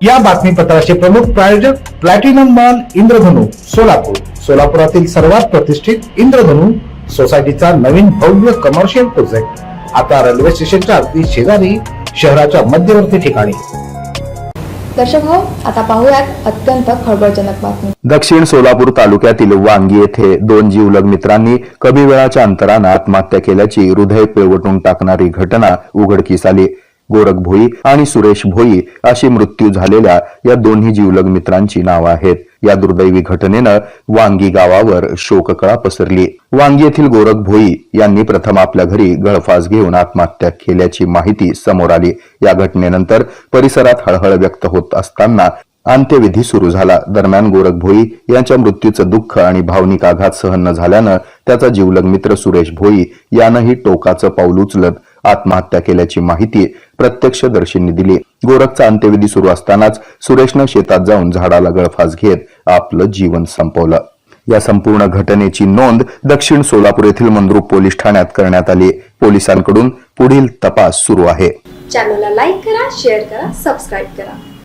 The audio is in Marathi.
या बातमीपत्राचे प्रमुख प्रायोजक प्लॅटिनम मॉल इंद्रधनु सोलापूर. सोलापुरातील सर्वात प्रतिष्ठित इंद्रधनु सोसायटीचा नवीन भव्य कमर्शियल प्रोजेक्ट आता रेल्वे स्टेशनच्या अगदी शेजारी शहराच्या मध्यवर्ती ठिकाणी. दर्शक हो आता पाहूयात अत्यंत खळबळजनक बातमी. दक्षिण सोलापूर तालुक्यातील वांगी येथे दोन जीवलग मित्रांनी कमी वेळाच्या अंतरानं आत्महत्या केल्याची हृदय पिळवटून टाकणारी घटना उघडकीस आली. गोरख भोई आणि सुरेश भोई अशी मृत्यू झालेल्या या दोन्ही जीवलग मित्रांची नावं आहेत. या दुर्दैवी घटनेनं वांगी गावावर शोककळा पसरली. वांगी येथील गोरख भोई यांनी प्रथम आपल्या घरी गळफास घेऊन आत्महत्या केल्याची माहिती समोर आली. या घटनेनंतर परिसरात हळहळ व्यक्त होत असताना अंत्यविधी सुरू झाला. दरम्यान गोरख भोई यांच्या मृत्यूचं दुःख आणि भावनिक आघात सहन न झाल्यानं त्याचा जीवलग मित्र सुरेश भोई यानंही टोकाचं पाऊल उचलत आत्महत्या केल्याची माहिती प्रत्यक्षदर्शींनी दिली. गोरखचा अंत्यविधी सुरू असतानाच सुरेशनं शेतात जाऊन झाडाला गळफास घेत आपलं जीवन संपवलं. या संपूर्ण घटनेची नोंद दक्षिण सोलापूर येथील मंद्रुप पोलीस ठाण्यात करण्यात आली. पोलिसांकडून पुढील तपास सुरू आहे. चॅनलला लाईक करा शेअर करा सबस्क्राईब करा.